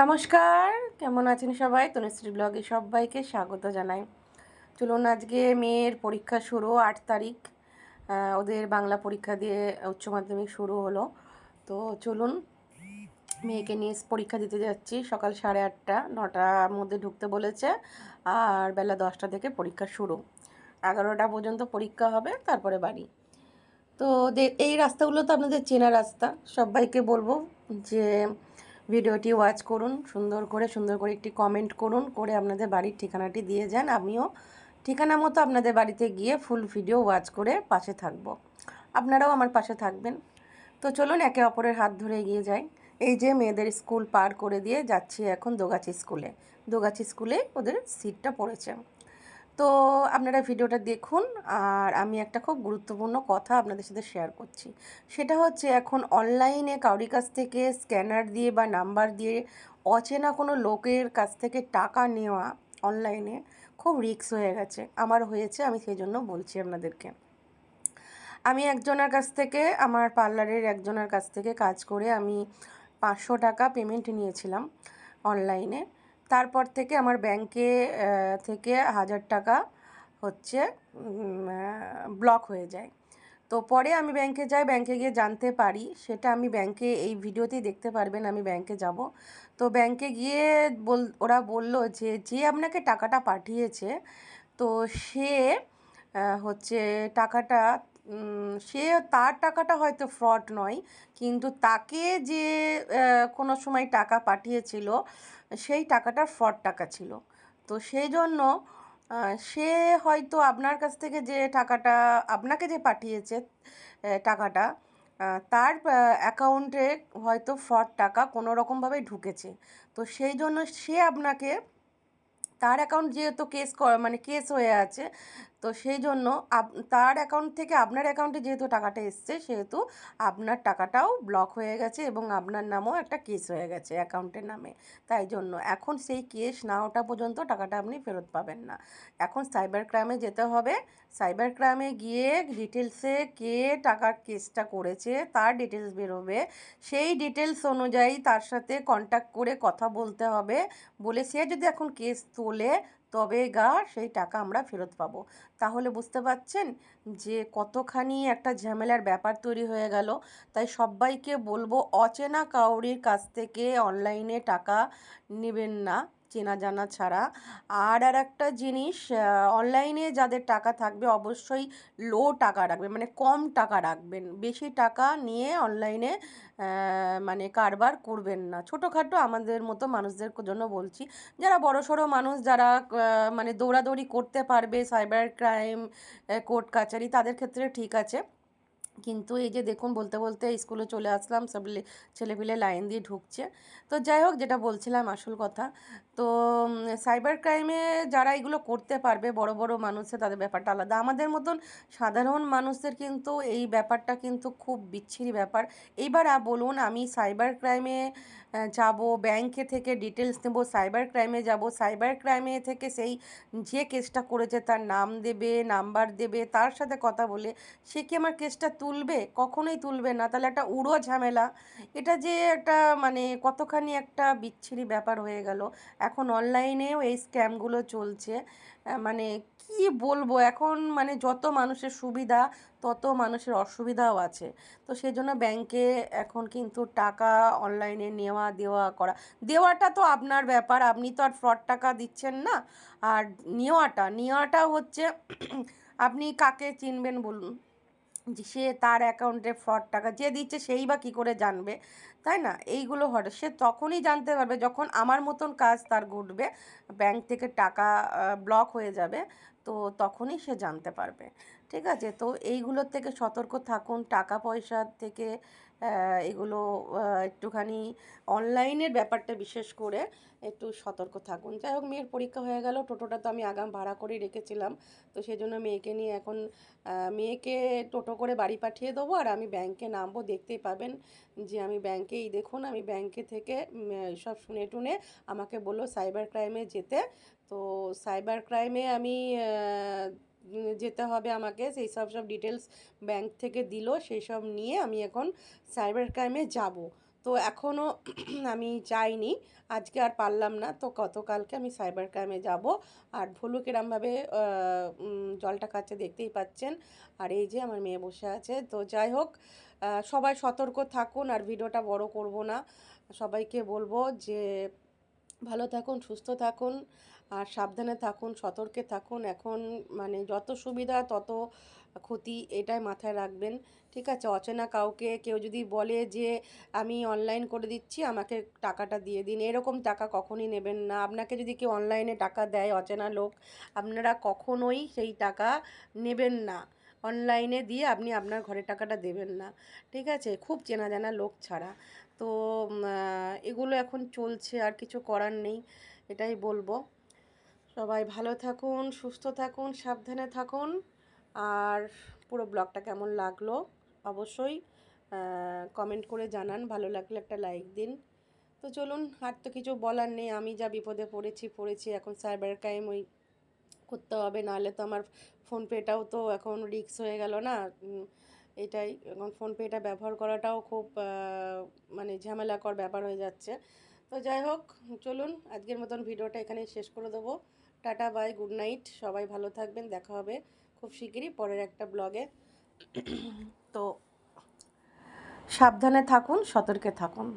নমস্কার, কেমন আছেন সবাই? তনুশ্রী ব্লগে সবাইকে স্বাগত জানাই। চলুন আজকে মেয়ের পরীক্ষা শুরু, আট তারিখ। ওদের বাংলা পরীক্ষা দিয়ে উচ্চ মাধ্যমিক শুরু হলো। তো চলুন, মেয়েকে নিয়ে পরীক্ষা দিতে যাচ্ছি। সকাল সাড়ে আটটা, নটার মধ্যে ঢুকতে বলেছে আর বেলা দশটা থেকে পরীক্ষা শুরু। এগারোটা পর্যন্ত পরীক্ষা হবে, তারপরে বাড়ি। তো এই রাস্তাগুলো তো আপনাদের চেনা রাস্তা। সবাইকে বলব যে ভিডিওটি ওয়াচ করুন, সুন্দর করে সুন্দর করে একটি কমেন্ট করুন, করে আপনাদের বাড়ির ঠিকানাটি দিয়ে যান। আমিও ঠিকানা মতো আপনাদের বাড়িতে গিয়ে ফুল ভিডিও ওয়াচ করে পাশে থাকব। আপনারাও আমার পাশে থাকবেন। তো চলুন একে অপরের হাত ধরে এগিয়ে যাই। এই যে মেয়েদের স্কুল পার করে দিয়ে যাচ্ছি এখন দোগাছি স্কুলে দোগাছি স্কুলে ওদের সিটটা পড়েছে। তো আপনারা ভিডিওটা দেখুন, আর আমি একটা খুব গুরুত্বপূর্ণ কথা আপনাদের সাথে শেয়ার করছি। সেটা হচ্ছে এখন অনলাইনে কাউরি কাছ থেকে স্ক্যানার দিয়ে বা নাম্বার দিয়ে অচেনা কোনো লোকের কাছ থেকে টাকা নেওয়া অনলাইনে খুব রিস্ক হয়ে গেছে। আমার হয়েছে, আমি সেই জন্য বলছি আপনাদেরকে। আমি একজনের কাছ থেকে, আমার পার্লারের একজনের কাছ থেকে কাজ করে আমি পাঁচশো টাকা পেমেন্ট নিয়েছিলাম অনলাইনে তারপর থেকে আমার ব্যাংকে থেকে হাজার টাকা হচ্ছে ব্লক হয়ে যায়। তো পরে আমি ব্যাংকে যাই ব্যাংকে গিয়ে জানতে পারি, সেটা আমি ব্যাংকে এই ভিডিওতেই দেখতে পারবেন, আমি ব্যাংকে যাব। তো ব্যাংকে গিয়ে বল, ওরা বলল যে যে আপনাকে টাকাটা পাঠিয়েছে, তো সে হচ্ছে টাকাটা সে তার টাকাটা হয়তো ফ্রড নয়, কিন্তু তাকে যে কোনো সময় টাকা পাঠিয়েছিল সেই টাকাটা ফ্রড টাকা ছিল। তো সেই জন্য সে হয়তো আপনার কাছ থেকে যে টাকাটা, আপনাকে যে পাঠিয়েছে টাকাটা তার অ্যাকাউন্টে হয়তো ফ্রড টাকা কোনো রকমভাবে ঢুকেছে। তো সেই জন্য সে আপনাকে তার অ্যাকাউন্ট যেহেতু কেস মানে কেস হয়ে আছে, তো সেই জন্য আপ, তার অ্যাকাউন্ট থেকে আপনার অ্যাকাউন্টে যেহেতু টাকাটা এসছে, সেহেতু আপনার টাকাটাও ব্লক হয়ে গেছে এবং আপনার নামও একটা কেস হয়ে গেছে অ্যাকাউন্টের নামে। তাই জন্য এখন সেই কেস না ওঠা পর্যন্ত টাকাটা আপনি ফেরত পাবেন না। এখন সাইবার ক্রাইমে যেতে হবে। সাইবার ক্রাইমে গিয়ে ডিটেলসে কে টাকার কেসটা করেছে, তার ডিটেলস বেরোবে। সেই ডিটেলস অনুযায়ী তার সাথে কন্ট্যাক্ট করে কথা বলতে হবে। বলে সে যদি এখন কেস তোলে তবে গা সেই টাকা আমরা ফেরত পাবো। তাহলে বুঝতে পাচ্ছেন যে কতখানি একটা ঝামেলার ব্যাপার তৈরি হয়ে গেল। তাই সবাইকে বলব অচেনা কাউরির কাছ থেকে অনলাইনে টাকা নেবেন না। চেনা জানা ছাড়া। আর আর একটা জিনিস অনলাইনে যাদের টাকা থাকবে অবশ্যই লো টাকা রাখবেন মানে কম টাকা রাখবেন। বেশি টাকা নিয়ে অনলাইনে মানে কারবার করবেন না। ছোটোখাটো আমাদের মতো মানুষদের জন্য বলছি, যারা বড় সড়ো মানুষ, যারা মানে দৌড়াদৌড়ি করতে পারবে সাইবার ক্রাইম কোর্ট কাচারি, তাদের ক্ষেত্রে ঠিক আছে। কিন্তু এই যে দেখুন বলতে বলতে স্কুলে চলে আসলাম, সব ছেলেপিলে লাইন দিয়ে ঢুকছে। তো যাই হোক, যেটা বলছিলাম আসল কথা, তো সাইবার ক্রাইমে যারা এগুলো করতে পারবে, বড় বড় মানুষের তাদের ব্যাপারটা আলাদা। আমাদের মতন সাধারণ মানুষদের কিন্তু এই ব্যাপারটা কিন্তু খুব বিচ্ছিরি ব্যাপার। এইবার বলুন, আমি সাইবার ক্রাইমে যাব ব্যাংকে থেকে ডিটেলস নেব সাইবার ক্রাইমে যাব সাইবার ক্রাইমে থেকে সেই যে কেসটা করেছে তার নাম দেবে নাম্বার দেবে, তার সাথে কথা বলে, সে কি আমার কেসটা তুলবে? কখনোই তুলবে না। তাহলে একটা উড়ো ঝামেলা। এটা যে একটা মানে কতখানি একটা বিচ্ছিরি ব্যাপার হয়ে গেল। এখন অনলাইনেও এই স্ক্যামগুলো চলছে। মানে কি বলব? এখন মানে যত মানুষের সুবিধা, তত মানুষের অসুবিধাও আছে। তো সেই জন্য ব্যাংকে এখন কিন্তু টাকা অনলাইনে নেওয়া, দেওয়া করা। দেওয়াটা তো আপনার ব্যাপার। আপনি তো আর ফ্রড টাকা দিচ্ছেন না। আর নেওয়াটা নেওয়াটা হচ্ছে, আপনি কাকে চিনবেন বলুন? সে তার অ্যাকাউন্টে ফ্রড টাকা যে দিচ্ছে সেই বা কী করে জানবে, তাই না? এইগুলো হঠাৎ সে তখনই জানতে পারবে যখন আমার মতন কাজ তার ঘটবে, ব্যাংক থেকে টাকা ব্লক হয়ে যাবে, তো তখনই সে জানতে পারবে। ঠিক আছে? তো এইগুলোর থেকে সতর্ক থাকুন। টাকা পয়সার থেকে এগুলো একটুখানি অনলাইনের ব্যাপারটা বিশেষ করে একটু সতর্ক থাকুন। যাই হোক, মেয়ের পরীক্ষা হয়ে গেল, টোটোটা তো আমি আগাম ভাড়া করেই রেখেছিলাম। তো সেই জন্য মেয়েকে নিয়ে এখন মেয়েকে টোটো করে বাড়ি পাঠিয়ে দেবো আর আমি ব্যাংকে নামবো। দেখতেই পাবেন যে আমি ব্যাংকেই দেখুন, আমি ব্যাংকে থেকে সব শুনে টুনে আমাকে বলল সাইবার ক্রাইমে যেতে। তো সাইবার ক্রাইমে আমি যেতে হবে আমাকে। সেই সব সব ডিটেলস ব্যাংক থেকে দিল। সেই সব নিয়ে আমি এখন সাইবার ক্রাইমে যাব। তো এখনও আমি যাইনি। আজকে আর পারলাম না। তো গতকালকে আমি সাইবার ক্রাইমে যাব। আর ভুলু কিরমভাবে জলটা খাচ্ছে দেখতেই পাচ্ছেন। আর এই যে আমার মেয়ে বসে আছে। তো যাই হোক সবাই সতর্ক থাকুন। আর ভিডিওটা বড় করব না। সবাইকে বলব যে ভালো থাকুন, সুস্থ থাকুন, আর সাবধানে থাকুন, সতর্কে থাকুন। এখন মানে যত সুবিধা, তত ক্ষতি এটাই মাথায় রাখবেন। ঠিক আছে? অচেনা কাউকে কেউ যদি বলে যে, আমি অনলাইন করে দিচ্ছি, আমাকে টাকাটা দিয়ে দিন। এরকম টাকা কখনই নেবেন না। আপনাকে যদি কেউ অনলাইনে টাকা দেয়, অচেনা লোক, আপনারা কখনোই সেই টাকা নেবেন না। অনলাইনে দিয়ে আপনি আপনার ঘরের টাকাটা দেবেন না। ঠিক আছে? খুব চেনা জানা লোক ছাড়া। তো এগুলো এখন চলছে, আর কিছু করার নেই, এটাই বলব। সবাই ভালো থাকুন, সুস্থ থাকুন, সাবধানে থাকুন। আর পুরো ব্লগটা কেমন লাগল? অবশ্যই কমেন্ট করে জানান। ভালো লাগলে একটা লাইক দিন। তো চলুন, আর তো কিছু বলার নেই। আমি যা বিপদে পড়েছি পড়েছি। এখন সাইবার ক্রাইম ওই করতে হবে, নাহলে তো আমার ফোনপেটাও তো এখন রিস্ক হয়ে গেল না। এটাই এখন ফোনপেটা ব্যবহার করাটাও খুব মানে ঝামেলাকর ব্যাপার হয়ে যাচ্ছে। তো যাই হোক, চলুন, আজকের মতন ভিডিওটা এখানেই শেষ করে দেবো। টাটা, বাই, গুড নাইট, সবাই ভালো থাকবেন, দেখা হবে খুব শিগগিরই পরের একটা ব্লগে। তো সাবধানে থাকুন, সতর্কে থাকুন।